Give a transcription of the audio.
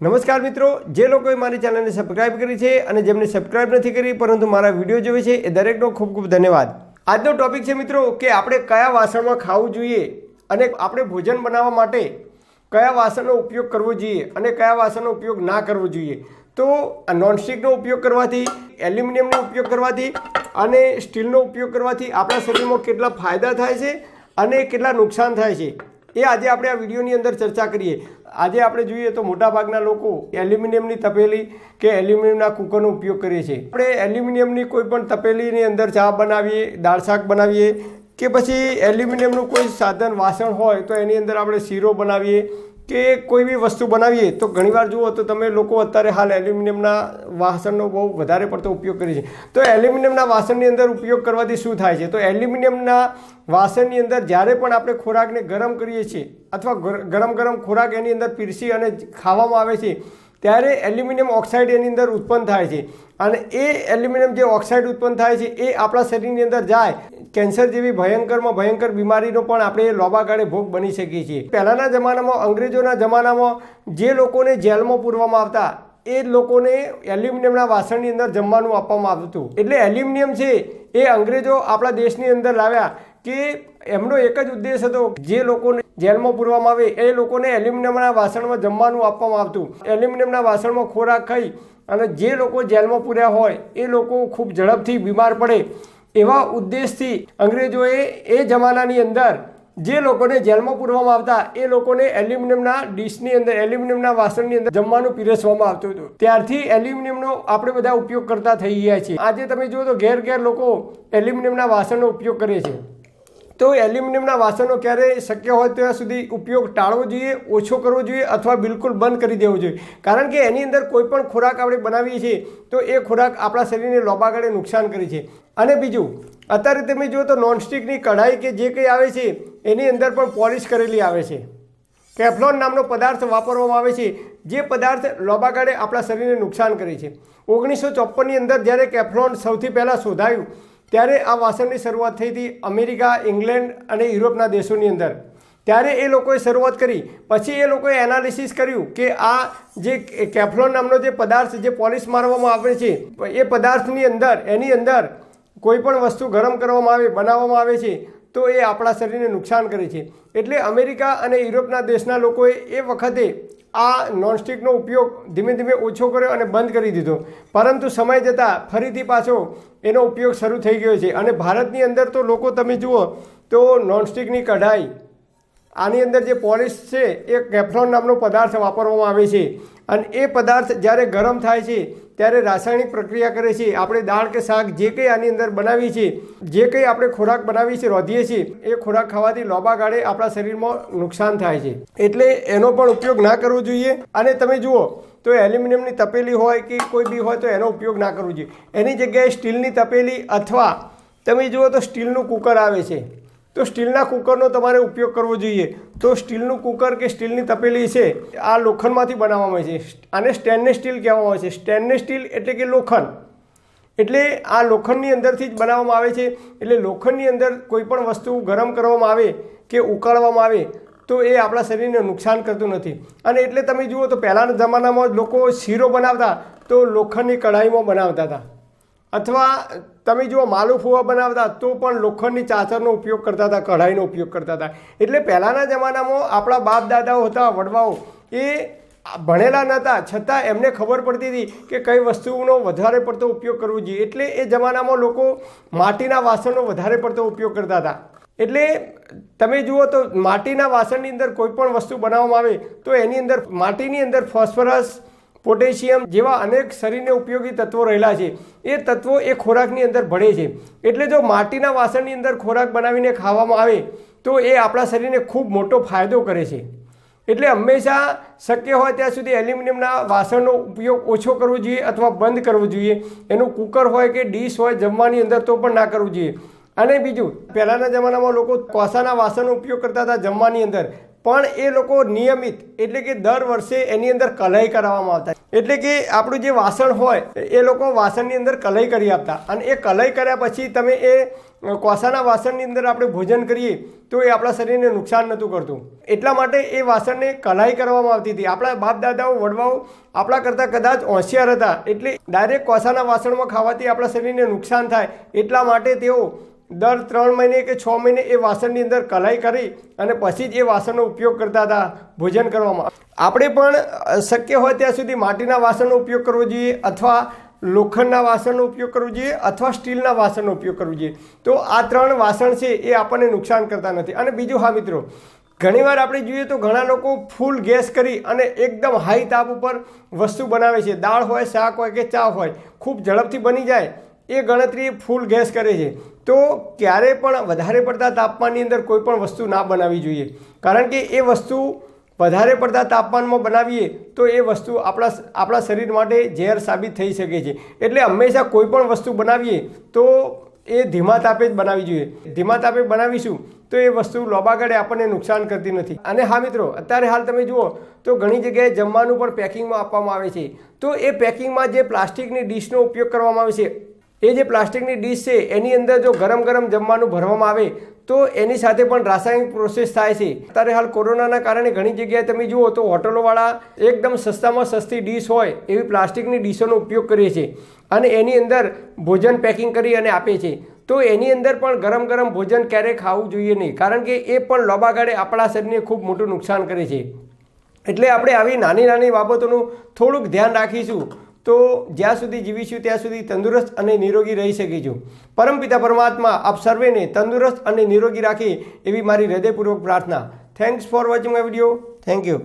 નમસ્કાર મિત્રો, જે લોકોએ મારી ચેનલને સબસ્ક્રાઇબ કરી છે અને જેમને સબસ્ક્રાઇબ નથી કરી, પરંતુ મારા વીડિયો જોવે છે, એ દરેકનો ખૂબ ખૂબ ધન્યવાદ. આજનો ટોપિક છે મિત્રો, કે આપણે કયા વાસણમાં ખાવું જોઈએ અને આપણે ભોજન બનાવવા માટે કયા વાસણનો ઉપયોગ કરવો જોઈએ અને કયા વાસણનો ઉપયોગ ના કરવો જોઈએ. તો નોનસ્ટિકનો ઉપયોગ કરવાથી, એલ્યુમિનિયમનો ઉપયોગ કરવાથી અને સ્ટીલનો ઉપયોગ કરવાથી આપણા શરીરમાં કેટલા ફાયદા થાય છે અને કેટલા નુકસાન થાય છે. એ આજે આપણે આ વિડીયોની અંદર ચર્ચા કરીએ. આજે આપણે જોઈએ તો મોટાભાગના લોકો એલ્યુમિનિયમની તપેલી કે એલ્યુમિનિયમના કુકરનો ઉપયોગ કરીએ છીએ આપણે એલ્યુમિનિયમની કોઈ પણ તપેલીની અંદર ચા બનાવીએ, દાળ શાક બનાવીએ કે પછી એલ્યુમિનિયમનું કોઈ સાધન વાસણ હોય તો એની અંદર આપણે શીરો બનાવીએ કે કોઈ બી વસ્તુ બનાવીએ, તો ઘણીવાર જુઓ તો તમે લોકો અત્યારે હાલ એલ્યુમિનિયમના વાસણનો બહુ વધારે પડતો ઉપયોગ કરે છે. તો એલ્યુમિનિયમના વાસણની અંદર ઉપયોગ કરવાથી શું થાય છે? તો એલ્યુમિનિયમના વાસણની અંદર જ્યારે પણ આપણે ખોરાકને ગરમ કરીએ છીએ, અથવા ગર- ગરમ ગરમ ખોરાક એની અંદર પીરસી અને ખાવામાં આવે છે ત્યારે એલ્યુમિનિયમ ઓક્સાઇડ એની અંદર ઉત્પન્ન થાય છે. અને એ એલ્યુમિનિયમ જે ઓક્સાઇડ ઉત્પન્ન થાય છે, એ આપણા શરીરની અંદર જાય. કેન્સર જેવી ભયંકરમાં ભયંકર બીમારીનો પણ આપણે લોબા ગાળે ભોગ બની શકીએ છીએ. પહેલાંના જમાનામાં, અંગ્રેજોના જમાનામાં જે લોકોને જેલમાં પૂરવામાં આવતા, એ લોકોને એલ્યુમિનિયમના વાસણની અંદર જમવાનું આપવામાં આવતું હતું. એટલે એલ્યુમિનિયમ છે, એ અંગ્રેજો આપણા દેશની અંદર લાવ્યા કે એમનો એક જ ઉદ્દેશ હતો, જે લોકોને જેલમાં પૂરવામાં આવે એ લોકોને એલ્યુમિનિયમના વાસણમાં જમવાનું આપવામાં આવતું. એલ્યુમિનિયમના વાસણમાં ખોરાક ખાઈ અને જે લોકો જેલમાં પૂર્યા હોય એ લોકો ખૂબ ઝડપથી બીમાર પડે. એવા ઉદ્દેશથી અંગ્રેજોએ એ જમાનાની અંદર જે લોકોને જેલમાં પૂરવામાં આવતા એ લોકોને એલ્યુમિનિયમના ડીશની અંદર, એલ્યુમિનિયમના વાસણની અંદર જમવાનું પીરસવામાં આવતું હતું. ત્યારથી એલ્યુમિનિયમનો આપણે બધા ઉપયોગ કરતા થઈ ગયા છીએ. આજે તમે જુઓ તો ઘેર ઘેર લોકો એલ્યુમિનિયમના વાસણનો ઉપયોગ કરે છે. તો એલ્યુમિનિયમના વાસણો ક્યારે શક્ય હોય ત્યાં સુધી ઉપયોગ ટાળવો જોઈએ, ઓછો કરવો જોઈએ અથવા બિલકુલ બંધ કરી દેવો જોઈએ. કારણ કે એની અંદર કોઈપણ ખોરાક આપણે બનાવીએ છીએ, તો એ ખોરાક આપણા શરીરને લોબાગાળે નુકસાન કરે છે. અને બીજું, અત્યારે તમે જુઓ તો નોનસ્ટિકની કઢાઈ કે જે કંઈ આવે છે, એની અંદર પણ પોલિશ કરેલી આવે છે. કેફ્લોન નામનો પદાર્થ વાપરવામાં આવે છે, જે પદાર્થ લોબાગાળે આપણા શરીરને નુકસાન કરે છે. ઓગણીસો ચોપ્પનની અંદર જ્યારે કેફ્લોન સૌથી પહેલાં શોધાયું ત્યારે આ વાસણની શરૂઆત થઈ હતી અમેરિકા, ઇંગ્લેન્ડ અને યુરોપના દેશોની અંદર. ત્યારે એ લોકોએ શરૂઆત કરી. પછી એ લોકોએ એનાલિસિસ કર્યું કે આ જે કેફલોન નામનો જે પદાર્થ જે પોલિશ મારવામાં આવે છે, એ પદાર્થની અંદર, એની અંદર કોઈ પણ વસ્તુ ગરમ કરવામાં આવે, બનાવવામાં આવે છે, તો એ આપણા શરીરને નુકસાન કરે છે. એટલે અમેરિકા અને યુરોપના દેશના લોકોએ એ વખતે આ નોનસ્ટિકનો ઉપયોગ ધીમે ધીમે ઓછો કર્યો અને બંધ કરી દીધો. પરંતુ સમય જતાં ફરીથી પાછો એનો ઉપયોગ શરૂ થઈ ગયો છે. અને ભારતની અંદર તો લોકો, તમે જુઓ, તો નોનસ્ટિકની કઢાઈ આની અંદર જે પોલિશ છે, એ કેફ્લોન નામનો પદાર્થ વાપરવામાં આવે છે. અને એ પદાર્થ જ્યારે ગરમ થાય છે, ત્યારે રાસાયણિક પ્રક્રિયા કરે છે. આપણે દાળ કે શાક જે કંઈ આની અંદર બનાવીએ છીએ, જે કંઈ આપણે ખોરાક બનાવીએ છીએ, રોધીએ છીએ, એ ખોરાક ખાવાથી લોબા ગાળે આપણા શરીરમાં નુકસાન થાય છે. એટલે એનો પણ ઉપયોગ ના કરવો જોઈએ. અને તમે જુઓ, તો એલ્યુમિનિયમની તપેલી હોય કે કોઈ બી હોય, તો એનો ઉપયોગ ના કરવો જોઈએ. એની જગ્યાએ સ્ટીલની તપેલી અથવા તમે જુઓ તો સ્ટીલનું કુકર આવે છે. તો સ્ટીલના કુકરનો તમારે ઉપયોગ કરવો જોઈએ. તો સ્ટીલનું કુકર કે સ્ટીલની તપેલી છે, આ લોખંડમાંથી બનાવવામાં આવે છે. આને સ્ટેનલેસ સ્ટીલ કહેવામાં આવે છે. સ્ટેનલેસ સ્ટીલ એટલે કે લોખંડ. એટલે આ લોખંડની અંદરથી જ બનાવવામાં આવે છે. એટલે લોખંડની અંદર કોઈ પણ વસ્તુ ગરમ કરવામાં આવે કે ઉકાળવામાં આવે, તો એ આપણા શરીરને નુકસાન કરતું નથી. અને એટલે તમે જુઓ તો પહેલાંના જમાનામાં લોકો શીરો બનાવતા, તો લોખંડની કઢાઈમાં બનાવતા હતા. અથવા તમે જુઓ માલુફુવા બનાવતા તો પણ લોખંડની ચાચરનો ઉપયોગ કરતા હતા, કઢાઈનો ઉપયોગ કરતા હતા. એટલે પહેલાંના જમાનામાં આપણા બાપ દાદાઓ હતા, વડવાઓ, એ ભણેલા નહોતા. છતાં એમને ખબર પડતી હતી કે કઈ વસ્તુનો વધારે પડતો ઉપયોગ કરવો જોઈએ. એટલે એ જમાનામાં લોકો માટીના વાસણનો વધારે પડતો ઉપયોગ કરતા હતા. એટલે તમે જુઓ તો માટીના વાસણની અંદર કોઈ પણ વસ્તુ બનાવવામાં આવે તો એની અંદર, માટીની અંદર ફોસ્ફરસ પોટેશિયમ જેવા અનેક શરીરને ઉપયોગી તત્વો રહેલા છે. એ તત્વો એ ખોરાકની અંદર ભળે છે. એટલે જો માટીના વાસણની અંદર ખોરાક બનાવીને ખાવામાં આવે, તો એ આપણા શરીરને ખૂબ મોટો ફાયદો કરે છે. એટલે હંમેશા શક્ય હોય ત્યાં સુધી એલ્યુમિનિયમના વાસણનો ઉપયોગ ઓછો કરવો જોઈએ અથવા બંધ કરવો જોઈએ. એનું કુકર હોય કે ડીશ હોય જમવાની અંદર તો પણ ના કરવું જોઈએ. અને બીજું, પહેલાંના જમાનામાં લોકો કોસાના વાસણનો ઉપયોગ કરતા હતા જમવાની અંદર. પણ એ લોકો નિયમિત, એટલે કે દર વર્ષે એની અંદર કલાઈ કરાવવામાં આવતા એટલે કે આપણું જે વાસણ હોય, એ લોકો વાસણની અંદર કલઈ કરી આપતા. અને એ કલઈ કર્યા પછી તમે એ કોસાના વાસણની અંદર આપણે ભોજન કરીએ, તો એ આપણા શરીરને નુકસાન નહોતું કરતું. એટલા માટે એ વાસણને કલાઈ કરવામાં આવતી હતી. આપણા બાપ દાદાઓ વડવાઓ આપણા કરતાં કદાચ હોશિયાર હતા. એટલે ડાયરેક્ટ કોસાના વાસણમાં ખાવાથી આપણા શરીરને નુકસાન થાય. એટલા માટે તેઓ દર ત્રણ મહિને કે છ મહિને એ વાસણની અંદર કલાઈ કરી અને પછી જ એ વાસણનો ઉપયોગ કરતા હતા ભોજન કરવામાં. આપણે પણ શક્ય હોય ત્યાં સુધી માટીના વાસણનો ઉપયોગ કરવો જોઈએ અથવા લોખંડના વાસણનો ઉપયોગ કરવો જોઈએ અથવા સ્ટીલના વાસણનો ઉપયોગ કરવો જોઈએ. તો આ ત્રણ વાસણ છે એ આપણને નુકસાન કરતા નથી. અને બીજું, હા મિત્રો, ઘણીવાર આપણે જોઈએ તો ઘણા લોકો ફૂલ ગેસ કરી અને એકદમ હાઈ તાપ ઉપર વસ્તુ બનાવે છે. દાળ હોય, શાક હોય કે ચા હોય, ખૂબ ઝડપથી બની જાય એ ગણતરી ફૂલ ગેસ કરે છે. તો ક્યારે પણ વધારે પડતા તાપમાનની અંદર કોઈ પણ વસ્તુ ના બનાવવી જોઈએ. કારણ કે એ વસ્તુ વધારે પડતા તાપમાનમાં બનાવીએ તો એ વસ્તુ આપણા આપણા શરીર માટે ઝેર સાબિત થઈ શકે છે. એટલે હંમેશા કોઈ પણ વસ્તુ બનાવીએ તો એ ધીમા તાપે જ બનાવવી જોઈએ. ધીમા તાપે બનાવીશું તો એ વસ્તુ લોબાગળે આપણને નુકસાન કરતી નથી. અને હા મિત્રો, અત્યારે હાલ તમે જુઓ તો ઘણી જગ્યાએ જમવાનું પણ પેકિંગમાં આપવામાં આવે છે. તો એ પેકિંગમાં જે પ્લાસ્ટિકની ડીશનો ઉપયોગ કરવામાં આવે છે એ જે પ્લાસ્ટિકની ડીશ છે, એની અંદર જો ગરમ ગરમ જમવાનું ભરવામાં આવે, તો એની સાથે પણ રાસાયણિક પ્રોસેસ થાય છે. અત્યારે હાલ કોરોનાના કારણે ઘણી જગ્યાએ તમે જુઓ તો હોટલોવાળા એકદમ સસ્તામાં સસ્તી ડીશ હોય, એવી પ્લાસ્ટિકની ડીશોનો ઉપયોગ કરીએ છે અને એની અંદર ભોજન પેકિંગ કરી અને આપે છે. તો એની અંદર પણ ગરમ ગરમ ભોજન ક્યારેય ખાવું જોઈએ નહીં. કારણ કે એ પણ લોબા ગાળે આપણા શરીરને ખૂબ મોટું નુકસાન કરે છે. એટલે આપણે આવી નાની નાની બાબતોનું થોડુંક ધ્યાન રાખીશું. તો જ્યાં સુધી જીવીશું ત્યાં સુધી તંદુરસ્ત અને નિરોગી રહી શકીશું પરમપિતા પરમાત્મા, આપ સર્વેને તંદુરસ્ત અને નિરોગી રાખે એવી મારી હૃદયપૂર્વક પ્રાર્થના. Thanks for watching my video thank you